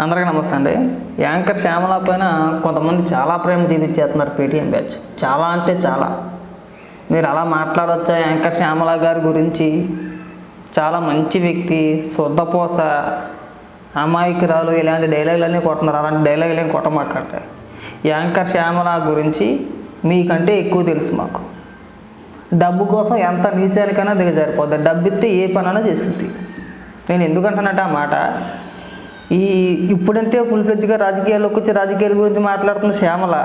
అందరికీ నమస్తే అండి. యాంకర్ శ్యామల పైన కొంతమంది చాలా ప్రేమ చూపించేస్తున్నారు పేటీఎం బ్యాచ్ చాలా అంటే చాలా. మీరు అలా మాట్లాడొచ్చా యాంకర్ శ్యామల గారి గురించి? చాలా మంచి వ్యక్తి శుద్ధపోస అమాయకురాలు ఇలాంటి డైలాగులన్నీ కొడుతున్నారు. అలాంటి డైలాగులు ఏం కొట్టమాకండి. యాంకర్ శ్యామల గురించి మీకంటే ఎక్కువ తెలుసు మాకు. డబ్బు కోసం ఎంత నీచానికైనా దిగజారిపోద్ది. డబ్బు ఇస్తే ఏ పనైనా చేస్తుంది నేను ఎందుకంటానంటే ఆ మాట ఈ ఇప్పుడంటే ఫుల్ ఫ్లెడ్జ్గా రాజకీయాల్లోకి వచ్చి రాజకీయాల గురించి మాట్లాడుతున్న శ్యామల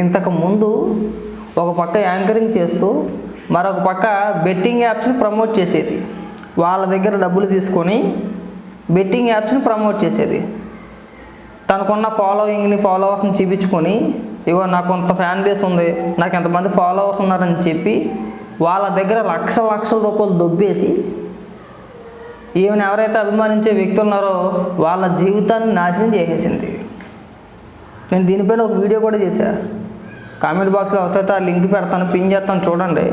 ఇంతకు ముందు ఒక పక్క యాంకరింగ్ చేస్తూ మరొక పక్క బెట్టింగ్ యాప్స్ని ప్రమోట్ చేసేది. వాళ్ళ దగ్గర డబ్బులు తీసుకొని బెట్టింగ్ యాప్స్ని ప్రమోట్ చేసేది. తనకున్న ఫాలోయింగ్ని ఫాలోవర్స్ని చూపించుకొని ఇగో నాకు కొంత ఫ్యాన్ బేస్ ఉంది నాకు ఎంతమంది ఫాలోవర్స్ ఉన్నారని చెప్పి వాళ్ళ దగ్గర లక్ష లక్షల రూపాయలు దొబ్బేసి ఈమెను ఎవరైతే అభిమానించే వ్యక్తులు ఉన్నారో వాళ్ళ జీవితాన్ని నాశనం చేసేసింది. నేను దీనిపైన ఒక వీడియో కూడా చేశా. కామెంట్ బాక్స్లో అవసరమైతే ఆ లింక్ పెడతాను పిన్ చేస్తాను చూడండి.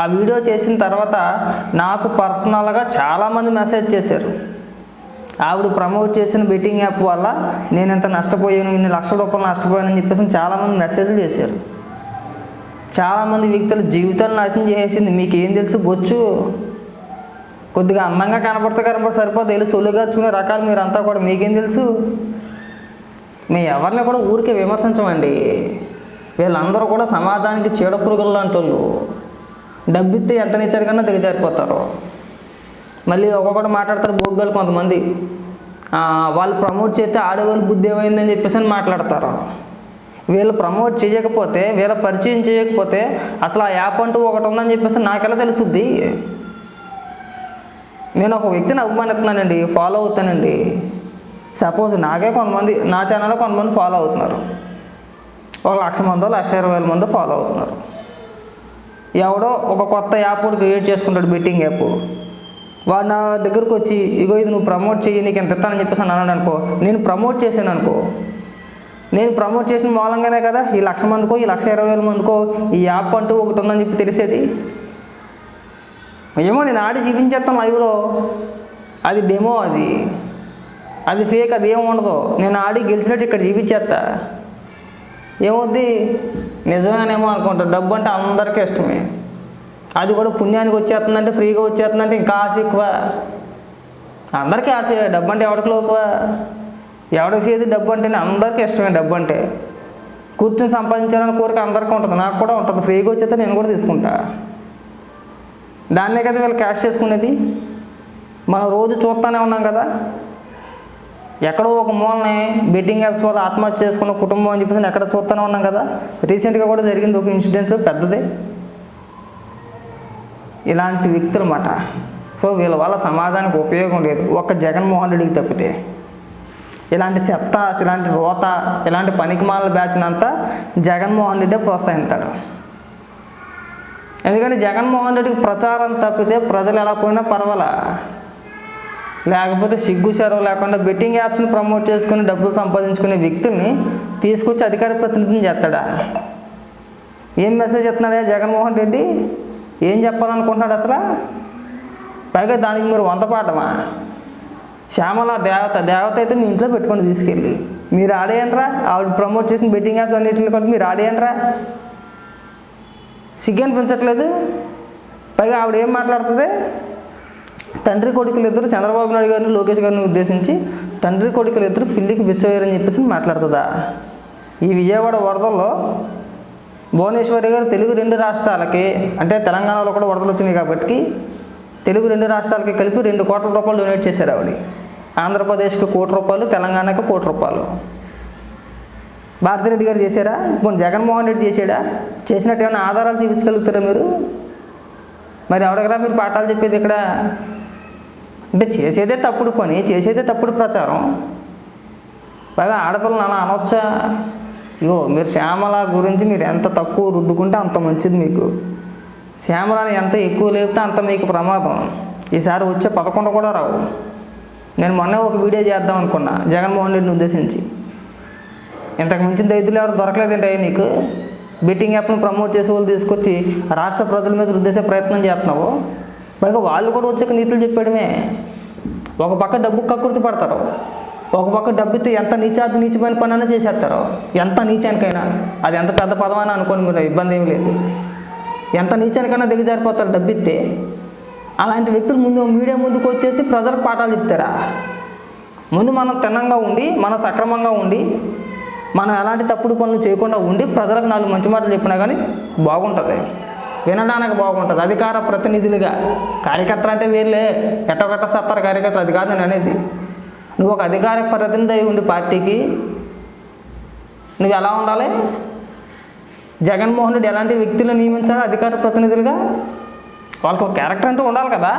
ఆ వీడియో చేసిన తర్వాత నాకు పర్సనల్గా చాలామంది మెసేజ్ చేశారు. ఆవిడ ప్రమోట్ చేసిన బెట్టింగ్ యాప్ వల్ల నేను ఇంత నష్టపోయాను ఇన్ని లక్షల రూపాయలు నష్టపోయానని చెప్పేసి చాలామంది మెసేజ్లు చేశారు. చాలామంది వ్యక్తుల జీవితాలు నాశనం చేసేసింది. మీకు ఏం తెలుసు? బొచ్చు. కొద్దిగా అందంగా కనపడితే కనపడి సరిపోతే వెళ్ళి సొల్లుగార్చుకునే రకాలు మీరంతా కూడా మీకేం తెలుసు? మీ ఎవరిని కూడా ఊరికే విమర్శించమండి. వీళ్ళందరూ కూడా సమాజానికి చీడపురుగులు లాంటి వాళ్ళు. డబ్బిస్తే ఎంత నిచ్చారు కన్నా దిగజారిపోతారు మళ్ళీ ఒక్కొక్కటి మాట్లాడతారు బొగ్గలు కొంతమంది. వాళ్ళు ప్రమోట్ చేస్తే ఆడవాళ్ళు బుద్ధి ఏమైందని చెప్పేసి అని మాట్లాడతారు. వీళ్ళు ప్రమోట్ చేయకపోతే వీళ్ళ పరిచయం చేయకపోతే అసలు ఆ యాప్ అంటూ ఒకటి ఉందని చెప్పేసి నాకెలా తెలుసుద్ది? నేను ఒక వ్యక్తిని అభిమానిస్తున్నానండి ఫాలో అవుతానండి. సపోజ్ నాకే కొంతమంది నా ఛానల్లో కొంతమంది ఫాలో అవుతున్నారు. ఒక లక్ష మందో లక్ష ఇరవై వేల మందో ఫాలో అవుతున్నారు. ఎవడో ఒక కొత్త యాప్ కూడా క్రియేట్ చేసుకుంటాడు బెట్టింగ్ యాప్ వాడు నా దగ్గరకు వచ్చి ఇగో ఇది నువ్వు ప్రమోట్ చెయ్యి నీకు ఎంత ఇస్తానని చెప్పేసి అని అన్నాడు అనుకో నేను ప్రమోట్ చేశాను అనుకో. నేను ప్రమోట్ చేసిన మూలంగానే కదా ఈ లక్ష మందికో ఈ లక్ష ఇరవై వేల మందికో ఈ యాప్ అంటూ ఒకటి ఉందని చెప్పి తెలిసేది. ఏమో నేను ఆడి చూపించేస్తాను లైవ్లో. అది డెమో అది. అది ఫేక్ అది ఏమి ఉండదు. నేను ఆడి గెలిచినట్టు ఇక్కడ చూపించేస్తా. ఏమవుద్ది నిజమేనేమో అనుకుంటా. డబ్బు అంటే అందరికీ ఇష్టమే. అది కూడా పుణ్యానికి వచ్చేస్తుందంటే ఫ్రీగా వచ్చేస్తుందంటే ఇంకా ఆశ ఎక్కువ. అందరికీ ఆశ. డబ్బు అంటే ఎవరికి లోకువ? ఎవరికి చేది డబ్బు అంటేనే అందరికీ ఇష్టమే డబ్బు అంటే. కూర్చొని సంపాదించాలని కోరిక అందరికీ ఉంటుంది. నాకు కూడా ఉంటుంది. ఫ్రీగా వచ్చేస్తే నేను కూడా తీసుకుంటా. దాన్నే కదా వీళ్ళు క్యాష్ చేసుకునేది? మనం రోజు చూస్తూనే ఉన్నాం కదా. ఎక్కడో ఒక మూలనే బెట్టింగ్ యాప్స్ వల్ల ఆత్మహత్య చేసుకున్న కుటుంబం అని చెప్పేసి ఎక్కడ చూస్తూనే ఉన్నాం కదా. రీసెంట్గా కూడా జరిగింది ఒక ఇన్సిడెంట్ పెద్దదే. ఇలాంటి వ్యక్తులు అన్నమాట సో వీళ్ళ వల్ల సమాజానికి ఉపయోగం లేదు. ఒక్క జగన్మోహన్ రెడ్డికి తప్పితే. ఇలాంటి చెత్త ఇలాంటి రోత ఇలాంటి పనికిమాల బ్యాచ్నంతా జగన్మోహన్ రెడ్డే ప్రోత్సహిస్తాడు ఎందుకంటే జగన్మోహన్ రెడ్డికి ప్రచారం తప్పితే ప్రజలు ఎలా పోయినా పర్వాలా. లేకపోతే సిగ్గు చెరవ లేకుండా బెట్టింగ్ యాప్స్ని ప్రమోట్ చేసుకుని డబ్బులు సంపాదించుకునే వ్యక్తుల్ని తీసుకొచ్చి అధికార ప్రతినిధిని చేస్తాడా? ఏం మెసేజ్ చెప్తున్నాడా జగన్మోహన్ రెడ్డి? ఏం చెప్పాలనుకుంటున్నాడు అసలు? పైగా దానికి మీరు వంత పాడమా శ్యామల దేవత దేవత అయితే మీ ఇంట్లో పెట్టుకొని తీసుకెళ్ళి. మీరు ఆడేయండ్రా. ఆవిడ ప్రమోట్ చేసిన బెట్టింగ్ యాప్స్ అన్నింటిని కూడా మీరు ఆడేయండ్రా. సిగ్గు అనిపించట్లేదు పైగా ఆవిడ ఏం మాట్లాడుతుంది? తండ్రి కొడుకులు ఇద్దరు చంద్రబాబు నాయుడు గారిని లోకేష్ గారిని ఉద్దేశించి తండ్రి కొడుకులు ఇద్దరు పిల్లికి బిచ్చవేరని చెప్పేసి మాట్లాడుతుందా? ఈ విజయవాడ వరదల్లో భువనేశ్వరి గారు తెలుగు రెండు రాష్ట్రాలకి అంటే తెలంగాణలో కూడా వరదలు వచ్చినాయి కాబట్టి తెలుగు రెండు రాష్ట్రాలకి కలిపి రెండు కోట్ల రూపాయలు డొనేట్ చేశారు ఆవిడ. ఆంధ్రప్రదేశ్కి కోటి రూపాయలు తెలంగాణకి కోటి రూపాయలు. భారతిరెడ్డి గారు చేశారా? ఇప్పుడు జగన్మోహన్ రెడ్డి చేశాడా? చేసినట్టు ఏమైనా ఆధారాలు చూపించగలుగుతారా మీరు? మరి ఎవడగరా మీరు పాఠాలు చెప్పేది ఇక్కడ అంటే చేసేదే తప్పుడు పని చేసేదే తప్పుడు ప్రచారం. బాగా ఆడపిల్లని అలా అనొచ్చా? ఇగో మీరు శ్యామల గురించి మీరు ఎంత తక్కువ రుద్దుకుంటే అంత మంచిది మీకు. శ్యామలని ఎంత ఎక్కువ లేపితే అంత మీకు ప్రమాదం. ఈసారి వచ్చే పదకొండు కూడా రావు. నేను మొన్న ఒక వీడియో చేద్దాం అనుకున్నా జగన్మోహన్ రెడ్డిని ఉద్దేశించి. ఇంతకు మించిన దైతులు ఎవరు దొరకలేదంటే నీకు? బెట్టింగ్ యాప్ను ప్రమోట్ చేసే వాళ్ళు తీసుకొచ్చి రాష్ట్ర ప్రజల మీద రుద్దేసే ప్రయత్నం చేస్తున్నావు. పైగా వాళ్ళు కూడా వచ్చాక నీతులు చెప్పడమే. ఒక పక్క డబ్బు కక్కుర్తి పడతారు. ఒక పక్క డబ్బితే ఎంత నీచాది నీచమైన పని అయినా చేసేస్తారు. ఎంత నీచానికైనా. అది ఎంత పెద్ద పదమైనా అనుకోండి అనుకోని మీరు ఇబ్బంది ఏమి లేదు. ఎంత నీచానికైనా దిగజారిపోతారు డబ్బిస్తే అలాంటి వ్యక్తులు ముందు మీడియా ముందుకు వచ్చేసి ప్రజలకు పాఠాలు చెప్తారా? ముందు మనం తిన్నంగా ఉండి మనం సక్రమంగా ఉండి మనం ఎలాంటి తప్పుడు పనులు చేయకుండా ఉండి ప్రజలకు నాలుగు మంచి మాటలు చెప్పినా కానీ బాగుంటుంది. వినడానికి బాగుంటుంది. అధికార ప్రతినిధులుగా కార్యకర్తలు అంటే వీళ్ళే. ఎట్టగట్ట సత్తారు కార్యకర్తలు? అది కాదు నేను అనేది. నువ్వు ఒక అధికార ప్రతినిధి అయి ఉండి పార్టీకి నువ్వు ఎలా ఉండాలి? జగన్మోహన్ రెడ్డి ఎలాంటి వ్యక్తులు నియమించాలి అధికార ప్రతినిధులుగా? వాళ్ళకి ఒక క్యారెక్టర్ అంటూ ఉండాలి కదా.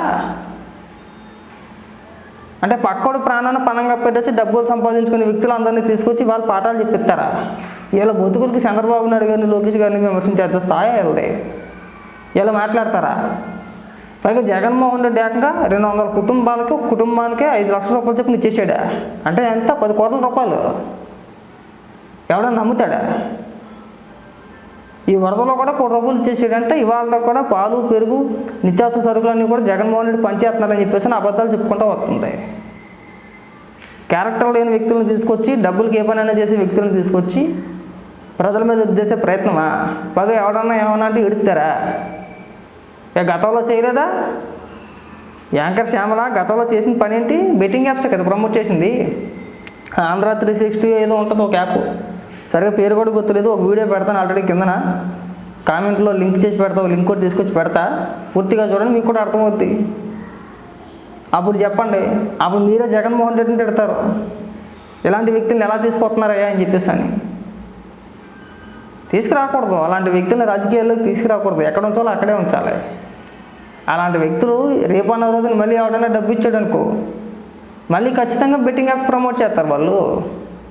అంటే పక్కోడు ప్రాణాన్ని పణంగా పెట్టేసి డబ్బులు సంపాదించుకునే వ్యక్తులందరినీ తీసుకొచ్చి వాళ్ళు పాఠాలు చెప్పిస్తారా? వీళ్ళ బతుకులకి చంద్రబాబు నాయుడు గారిని లోకేష్ గారిని విమర్శించేంత స్థాయి వెళ్తాయి ఇలా మాట్లాడతారా? పైగా జగన్మోహన్ రెడ్డి ఏకంగా రెండు వందల కుటుంబాలకి కుటుంబానికి ఐదు లక్షల రూపాయలు చొప్పున ఇచ్చేసాడా? అంటే ఎంత? పది కోట్ల రూపాయలు. ఎవడన్నా నమ్ముతాడా? ఈ వరదలో కూడా కోటి రూపాయలు ఇచ్చేసాడంటే ఇవాళ కూడా పాలు పెరుగు నిత్యావసర సరుకులన్నీ కూడా జగన్మోహన్ రెడ్డి పనిచేస్తున్నారని చెప్పేసి అబద్ధాలు చెప్పుకుంటూ వస్తుంది క్యారెక్టర్ లేని వ్యక్తులను తీసుకొచ్చి డబ్బులకి ఏ పనైనా చేసే వ్యక్తులను తీసుకొచ్చి ప్రజల మీద చేసే ప్రయత్నమా? పగ ఎవడన్నా ఏమన్నా అంటే ఎడుతారా ఇక గతంలో చేయలేదా? యాంకర్ శ్యామల గతంలో చేసిన పని ఏంటి బెట్టింగ్ యాప్స్ కదా ప్రమోట్ చేసింది. ఆంధ్ర త్రీ సిక్స్టీ ఏదో ఉంటుంది ఒక యాప్. సరిగా పేరు కూడా గుర్తులేదు. ఒక వీడియో పెడతాను ఆల్రెడీ కిందన. కామెంట్లో లింక్ చేసి పెడతా లింక్ కూడా తీసుకొచ్చి పెడతా. పూర్తిగా చూడండి మీకు కూడా అర్థమవుద్ది. అప్పుడు చెప్పండి. అప్పుడు మీరే జగన్మోహన్ రెడ్డిని పెడతారు ఇలాంటి వ్యక్తులను ఎలా తీసుకొస్తున్నారయ్యా అని చెప్పేసి అని. తీసుకురాకూడదు. అలాంటి వ్యక్తులను రాజకీయాల్లోకి తీసుకురాకూడదు. ఎక్కడ ఉంచాలో అక్కడే ఉంచాలి. అలాంటి వ్యక్తులు రేపు అన్న రోజున మళ్ళీ ఎవడైనా డబ్బు ఇచ్చాడు అనుకో మళ్ళీ ఖచ్చితంగా బెట్టింగ్ యాప్ ప్రమోట్ చేస్తారు వాళ్ళు.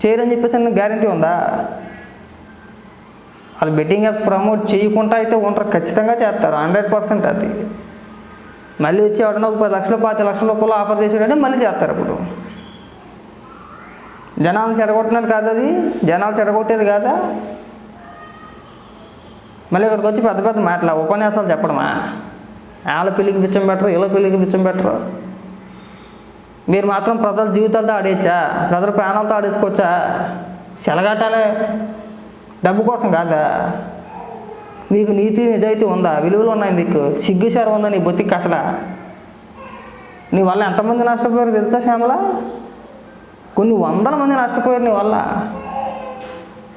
చేయరని చెప్పేసి అన్న గ్యారంటీ ఉందా? వాళ్ళు బెట్టింగ్ యాప్స్ ప్రమోట్ చేయకుండా అయితే ఉంటారు ఖచ్చితంగా చేస్తారు హండ్రెడ్ పర్సెంట్ అది. మళ్ళీ వచ్చి ఎవడన్నా ఒక పది లక్షలు పాతి లక్షల రూపాయలు ఆఫర్ చేసాడంటే మళ్ళీ చేస్తారు ఇప్పుడు. జనాలను చెడగొట్టినది కాదు అది జనాలు చెడగొట్టేది కాదా? మళ్ళీ ఇక్కడికి వచ్చి పెద్ద పెద్ద మాటలు ఉపన్యాసాలు చెప్పడమా? వాళ్ళ పెళ్ళికి పిచ్చం పెట్టరు ఇలా పెళ్ళికి పిచ్చం పెట్టరు. మీరు మాత్రం ప్రజల జీవితాలతో ఆడేయచ్చా ప్రజల ప్రాణాలతో ఆడేసుకోవచ్చా? చెలగాటాలే డబ్బు కోసం కాదా? మీకు నీతి నిజాయితీ ఉందా? విలువలు ఉన్నాయి మీకు. సిగ్గుశారం ఉందా నీ బతికి అసలు? నీ వల్ల ఎంతమంది నష్టపోయారు తెలుసా శ్యామల? కొన్ని వందల మంది నష్టపోయారు నీ వల్ల.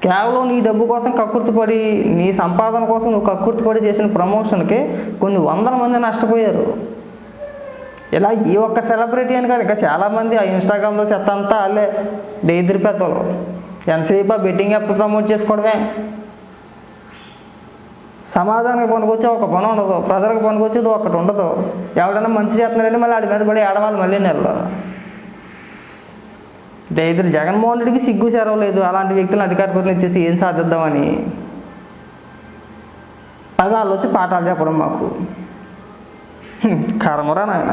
కేవలం నీ డబ్బు కోసం కక్కుర్తిపడి నీ సంపాదన కోసం నువ్వు కక్కుర్తిపడి చేసిన ప్రమోషన్కి కొన్ని వందల మంది నష్టపోయారు. ఇలా ఈ ఒక్క సెలబ్రిటీ అని కాదు ఇంకా చాలామంది ఆ ఇన్స్టాగ్రామ్లో చెత్త అంతా వాళ్ళే. దరిద్ర పెద్దలు. ఎంతసేపు ఆ బెట్టింగ్ యాప్ ప్రమోట్ చేసుకోవడమే. సమాజానికి పనికొచ్చే ఒక పని ఉండదు ప్రజలకు పనికొచ్చేది ఒకటి ఉండదు. ఎవడైనా మంచి చేస్తున్నారంటే మళ్ళీ వాడి మీద పడి ఆడవాళ్ళు మళ్ళీ నెలలో. దరిద్ర జగన్మోహన్ రెడ్డికి సిగ్గు చేరవలేదు అలాంటి వ్యక్తులను అధికార ప్రతినిధి ఏం సాధిద్దామని. పగా వాళ్ళు వచ్చి పాఠాలు చెప్పడం మాకు. కరమరా కర్మరా నాయన.